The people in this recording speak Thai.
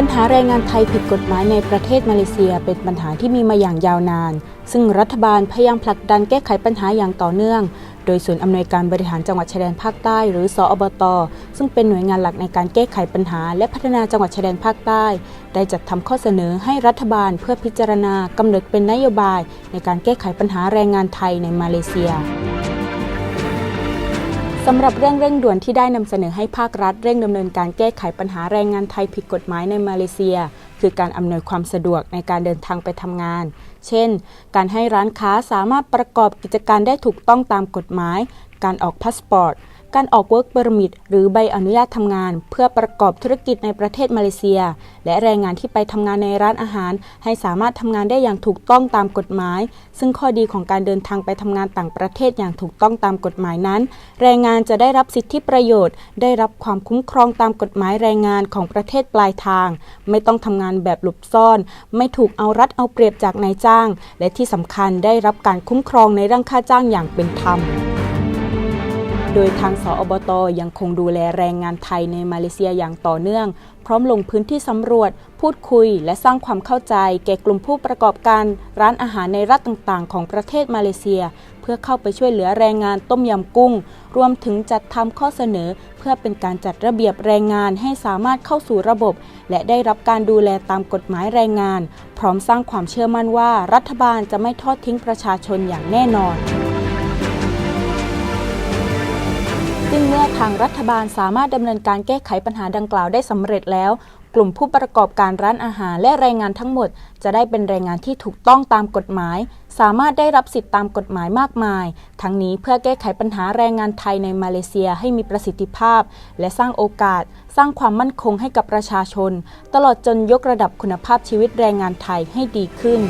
ปัญหาแรงงานไทยผิดกฎหมายในประเทศมาเลเซียเป็นปัญหาที่มีมาอย่างยาวนาน ซึ่งรัฐบาลพยายามผลักดันแก้ไขปัญหาอย่างต่อเนื่อง โดยศูนย์อำนวยการบริหารจังหวัดชายแดนภาคใต้ หรือสอบต ซึ่งเป็นหน่วยงานหลักในการแก้ไขปัญหา และพัฒนาจังหวัดชายแดนภาคใต้ ได้จัดทำข้อเสนอให้รัฐบาลเพื่อพิจารณากำหนดเป็นนโยบาย ในการแก้ไขปัญหาแรงงานไทยในมาเลเซีย สำหรับเรื่องเร่งด่วนที่ได้นำเสนอให้ภาครัฐเร่งดำเนินการแก้ไขปัญหาแรงงานไทยผิดกฎหมายในมาเลเซีย คือการอำนวยความสะดวกในการเดินทางไปทำงาน เช่น การให้ร้านค้าสามารถประกอบกิจการได้ถูกต้องตามกฎหมาย การออกพาสปอร์ต การออก Work Permit หรือใบอนุญาตทำงาน เพื่อประกอบธุรกิจในประเทศมาเลเซีย และแรงงานที่ไปทำงานในร้านอาหาร ให้สามารถทำงานได้อย่างถูกต้องตามกฎหมาย ซึ่งข้อดีของการเดินทางไปทำงานต่างประเทศอย่างถูกต้องตามกฎหมายนั้น แรงงานจะได้รับสิทธิประโยชน์ ได้รับความคุ้มครองตามกฎหมายแรงงานของประเทศปลายทาง ไม่ต้องทำงานแบบหลบซ่อน ไม่ถูกเอารัดเอาเปรียบจากนายจ้าง และที่สำคัญได้รับการคุ้มครองในเรื่องค่าจ้างอย่างเป็นธรรม โดยทางสอบตยังคงดูแลแรงงานไทยในมาเลเซียอย่างต่อเนื่อง พร้อมลงพื้นที่สำรวจ พูดคุย และสร้างความเข้าใจ แก่กลุ่มผู้ประกอบการ ร้านอาหารในรัฐต่างๆ ของประเทศมาเลเซีย เพื่อเข้าไปช่วยเหลือแรงงานต้มยำกุ้ง รวมถึงจัดทำข้อเสนอ เพื่อเป็นการจัดระเบียบแรงงานให้สามารถเข้าสู่ระบบ และได้รับการดูแลตามกฎหมายแรงงาน พร้อมสร้างความเชื่อมั่นว่า รัฐบาลจะไม่ทอดทิ้งประชาชนอย่างแน่นอน ซึ่งเมื่อทางรัฐบาลสามารถดำเนินการแก้ไขปัญหาดังกล่าวได้สำเร็จแล้ว กลุ่มผู้ประกอบการร้านอาหารและแรงงานทั้งหมด จะได้เป็นแรงงานที่ถูกต้องตามกฎหมาย สามารถได้รับสิทธิตามกฎหมายมากมาย ทั้งนี้เพื่อแก้ไขปัญหาแรงงานไทยในมาเลเซียให้มีประสิทธิภาพ และสร้างโอกาส สร้างความมั่นคงให้กับประชาชน ตลอดจนยกระดับคุณภาพชีวิตแรงงานไทยให้ดีขึ้น